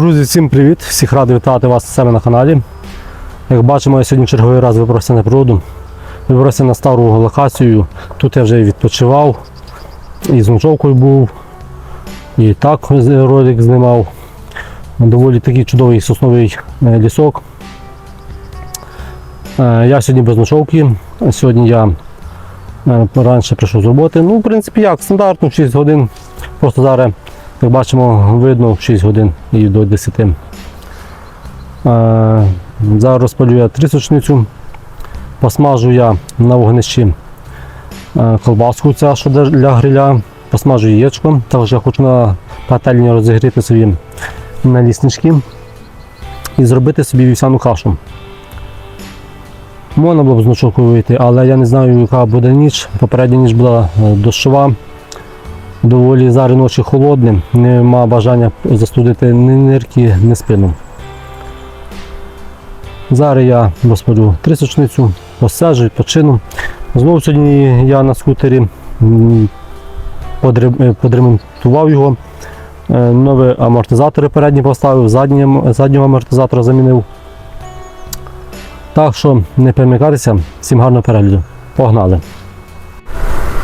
Друзі, всім привіт! Всіх радий вітати вас себе на каналі. Як бачимо, я сьогодні черговий раз вибрався на природу. Вибрався на стару локацію. Тут я вже відпочивав, і з ночовкою був, і так ролик знімав. Доволі такий чудовий сосновий е, лісок. Е, Я сьогодні без ночовки. Сьогодні я е, раніше прийшов з роботи. Ну, в принципі, як стандартно, 6 годин. Просто зараз як бачимо, видно 6 годин і до 10. Е, Зараз розпалю я трісочницю, посмажу я на вогнищі е, колбаску, ця, що для- гриля, посмажу яєчко. Також я хочу на пательні розігріти собі наліснички і зробити собі вівсяну кашу. Можна було б з ночовкою вийти, але я не знаю, яка буде ніч. Попередня ніч була е, дощова доволі зараз ночі холодні, нема бажання застудити ні нирки, ні спину. Зараз я розпалю трисочницю, посаджу, відпочину. Знову сьогодні я на скутері е, подремонтував його. Е, Нові амортизатори передні поставив, задні, заднього амортизатора замінив. Так що не перемикайтеся, всім гарного перегляду. Погнали!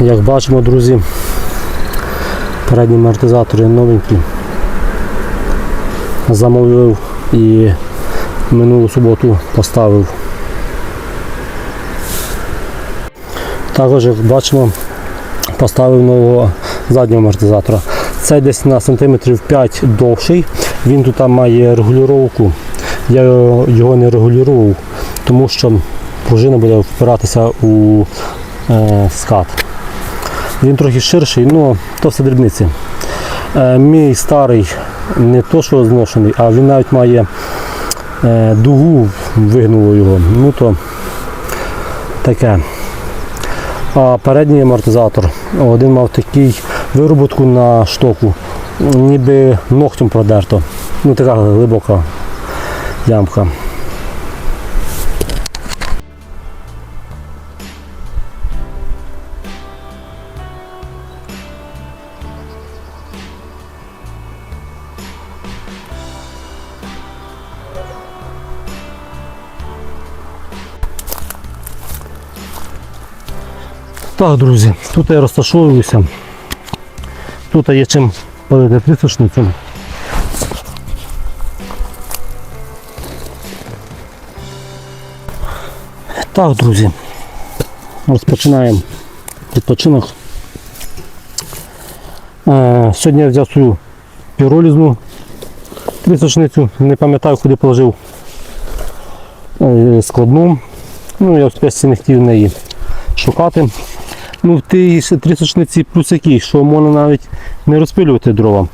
Як бачимо, друзі, Передні амортизатори новенькі. Замовив і минулу суботу поставив. Також, як бачимо, поставив нового заднього амортизатора. Цей десь на сантиметрів 5 довший. Він тут має регулювання. Я його його не регулював, тому що пружина буде впиратися у е, скат. Він трохи ширший, ну то все дрібниці. Е, мій старий не то, що зношений, а він навіть має е, дугу вигнуло його. Ну то таке. А передній амортизатор один мав такий вироботку на штоку, ніби ногтем продерто. Ну така глибока ямка. Так, друзі, тут я розташовуюся. Тут є чим палити трісочницю. Так, друзі, розпочинаємо відпочинок. Е, сьогодні я взяв свою піролізну трісочницю, не пам'ятаю, куди положив е, складну. Ну, я в спеції не хотів неї шукати. Ну, в тій трісочниці плюс який, що можна навіть не розпилювати дрова.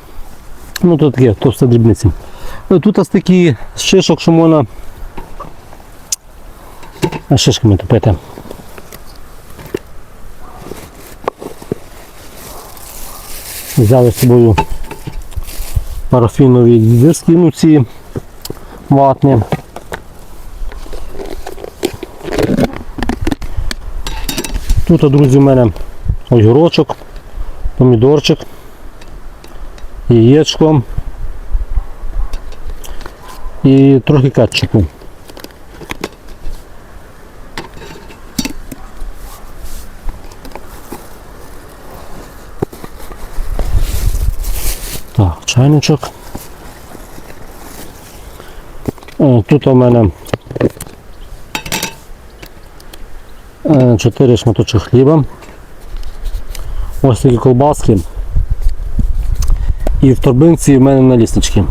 Ну, то таке, то все дрібниці. Ну, Тут ось такі шишок, що можна шишками топити. Взяли з собою парафінові диски, ну ці ватні. Тут, друзі, у мене огірочок, помідорчик, яєчко і трохи кетчупу. Так, чайничок. Тут у мене Е, 4 шматочки хліба. Ось такі колбаски. І в торбинці в мене наліснички.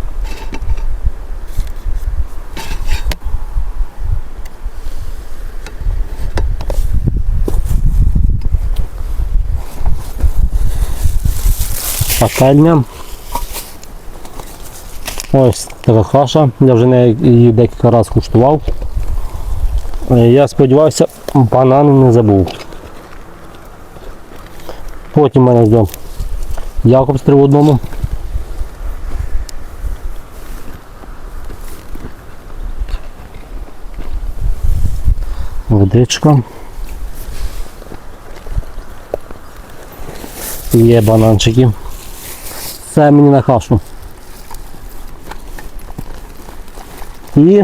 Пательня. Ось така каша. Я вже не її декілька разів куштував. Е, Я сподіваюся, банани не забув. Потім мене йде Якобс три в одному. Водичка. Є бананчики. Це мені на кашу. І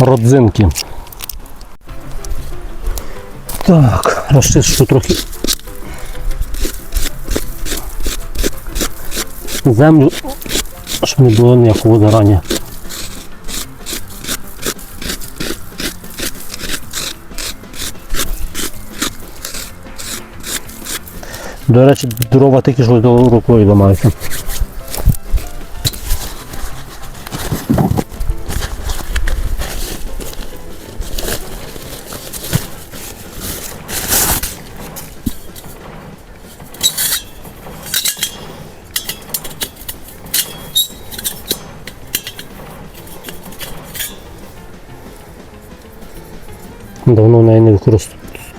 родзинки. Так, розчищу трохи землю, щоб не було ніякого возгорання. До речі, дрова тільки до рукою ламаються.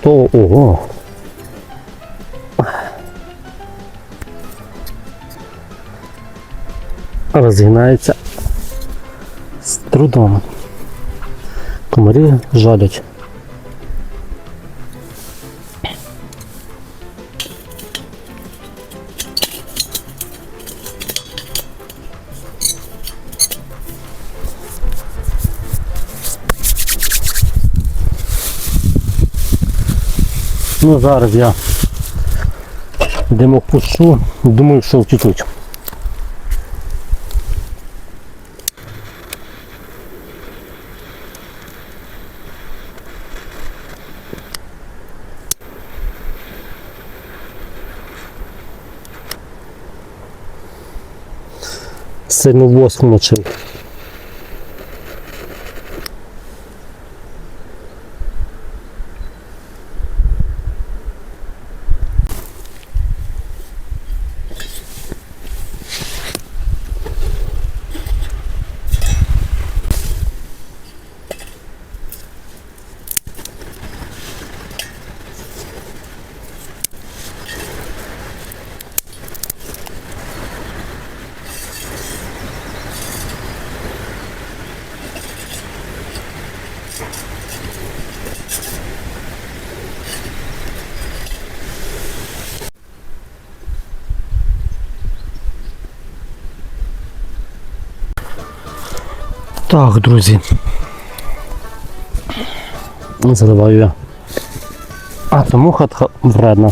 Використовував. Ого. Розгинається з трудом. Комарі жалять. Ну зараз я димок пущу, думаю, що втікуть. Сильно воск мочив. Так, друзі. Заливаю я. А, тому хатка вредна.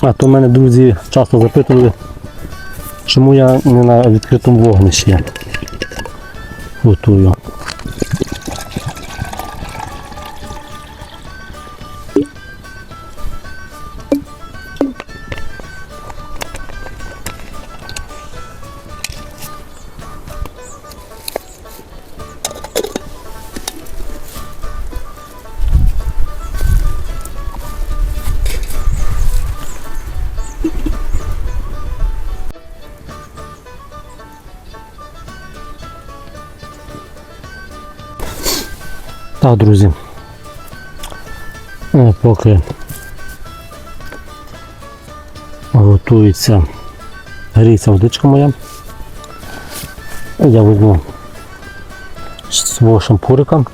А то мене друзі часто запитували, чому я не на відкритому вогнищі готую. Друзі. Е, Поки готується гріється водичка моя. Я візьму свого шампурика.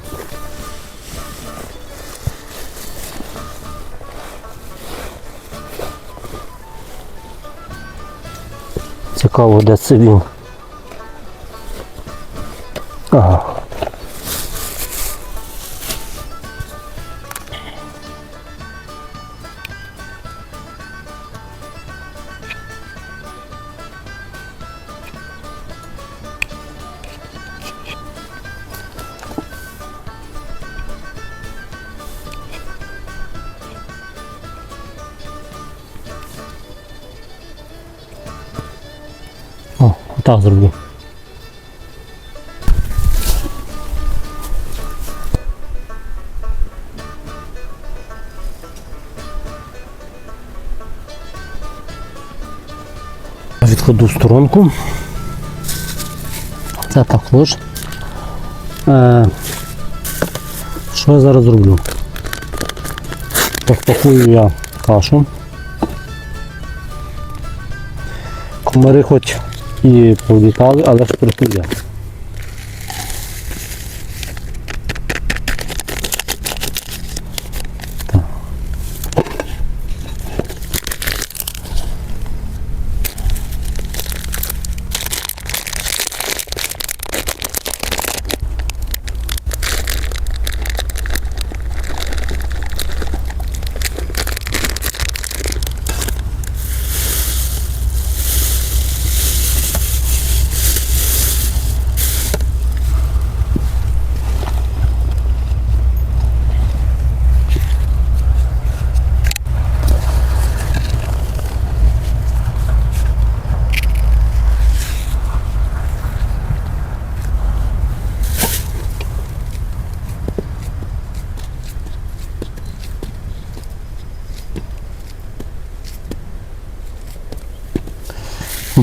Цікаво, де це він. О, отак зроблю. Відкладу в сторонку. Це також. Е, що я зараз зроблю? Розпакую я кашу. Комари хоч і повлітали, але ж трохи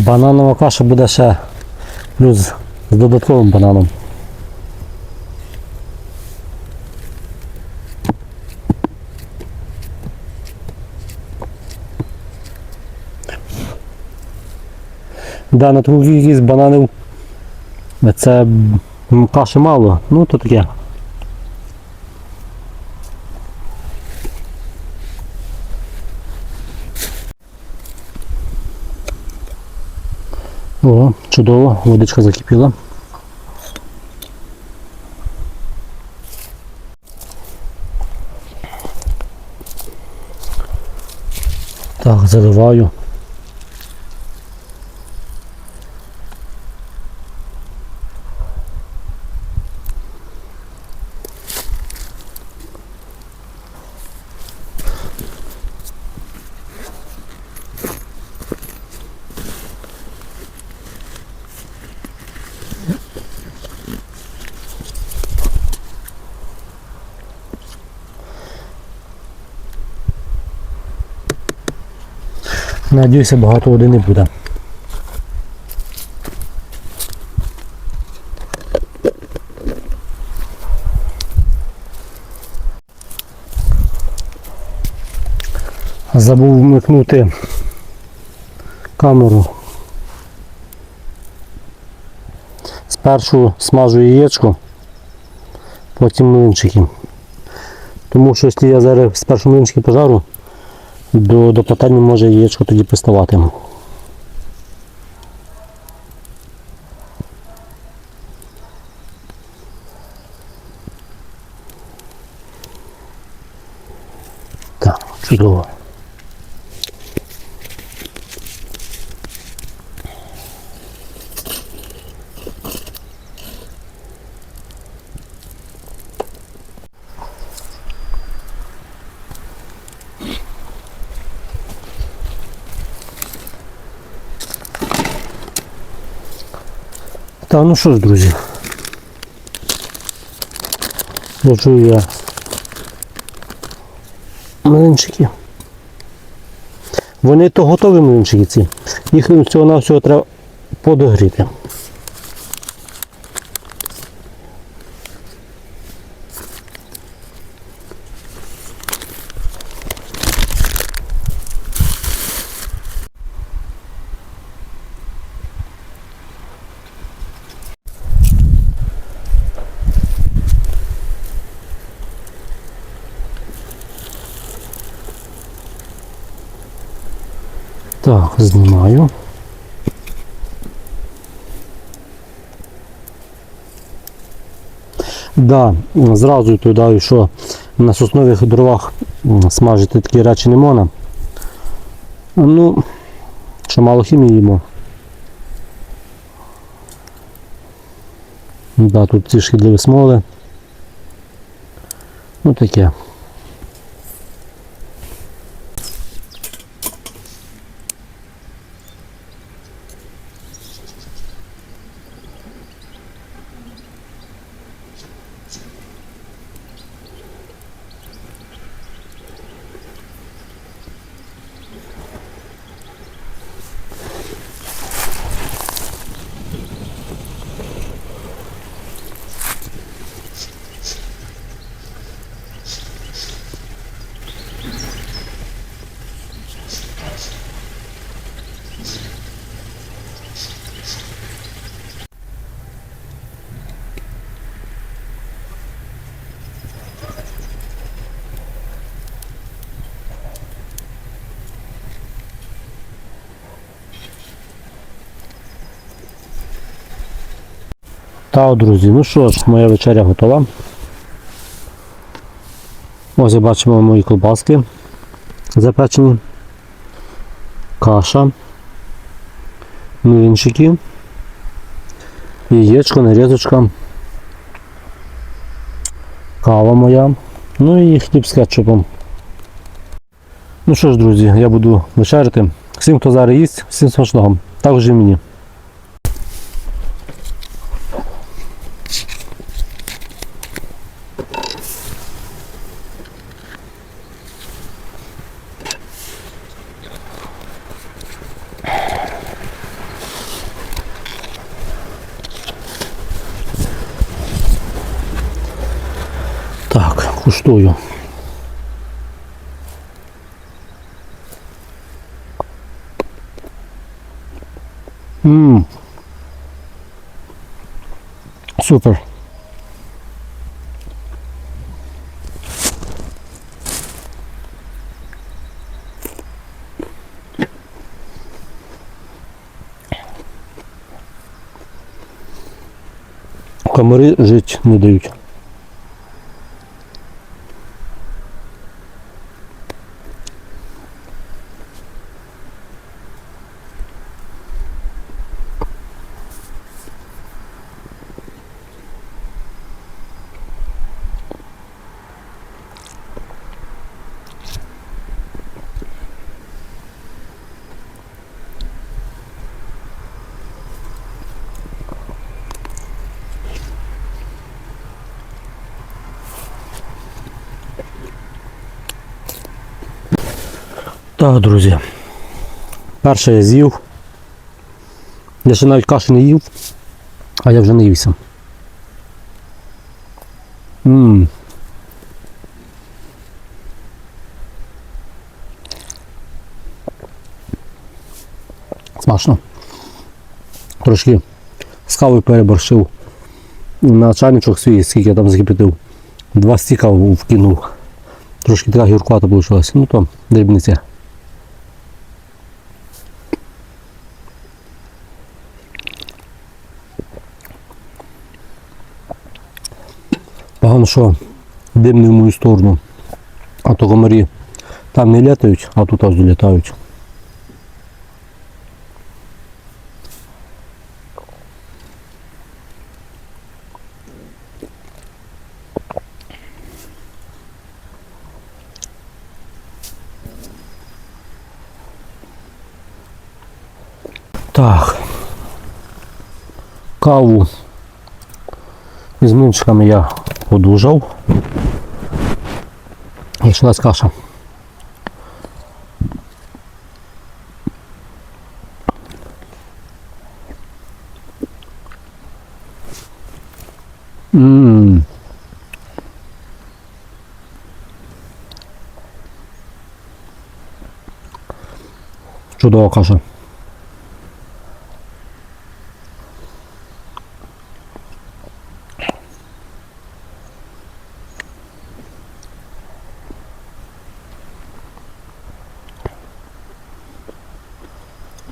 Бананова каша буде ще плюс з додатковим бананом. Да, на таку кількість бананів це каші мало, ну то таке. О, чудово, водичка закипіла. Так, заливаю. Надіюся, багато води не буде. Забув вмикнути камеру. Спершу смажу яєчко, потім млинчики. Тому що якщо я зараз спершу млинчики пожару, до, до питання може яєчко тоді приставати. Так, чудово. Так, ну що ж, друзі. Ложу я млинчики. Вони то готові млинчики ці. Їх всього на всього треба подогріти. Так, знімаю. Да, зразу додаю, що на соснових дровах смажити такі речі не можна. Ну, що мало хімії їмо. Да, тут ці шкідливі смоли. Ну таке. Так, друзі, ну що ж, моя вечеря готова. Ось і бачимо мої колбаски запечені, каша, млинчики, яєчко, нарізочка, кава моя, ну і хліб з кетчупом. Ну що ж, друзі, я буду вечеряти. Всім, хто зараз їсть, всім смачного. Також і мені. Скуштую. Ммм. Супер. Комари жити не дають. Так, друзі. Перше я з'їв. Я ще навіть каші не їв, а я вже не ївся. Ммм. Смачно. Трошки з кавою переборщив. На чайничок свій, скільки я там закипятив. Два стіка вкинув. Трошки така гіркувата вийшла. Ну то дрібниця. Що дим не в мою сторону. А то комарі там не літають, а тут аж долітають. Так. Каву із млинчиками я одужав. Почалась каша. Ммм. Чудова каша.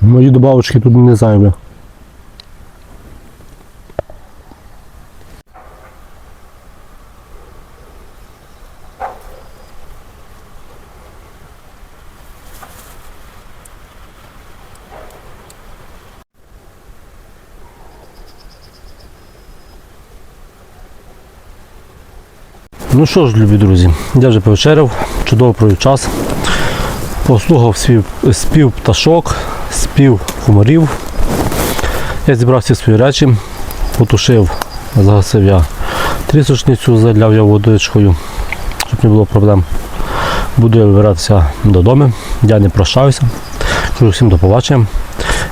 Мої добавочки тут не зайві. Ну що ж, любі друзі, я вже повечеряв, чудово провів час. Послухав свій спів пташок, спів комарів. Я зібрав всі свої речі, потушив, загасив я трісочницю, заляв я водичкою, щоб не було проблем. Буду я вибиратися додому. Я не прощаюся. Кажу всім до побачення.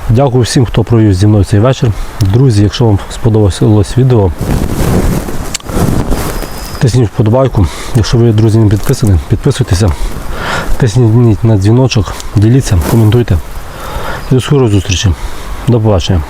Дякую всім, хто провів зі мною цей вечір. Друзі, якщо вам сподобалось відео, тисніть вподобайку. Якщо ви, друзі, не підписані, підписуйтеся. Тисніть на дзвіночок, діліться, коментуйте. До скорої зустрічі. До побачення.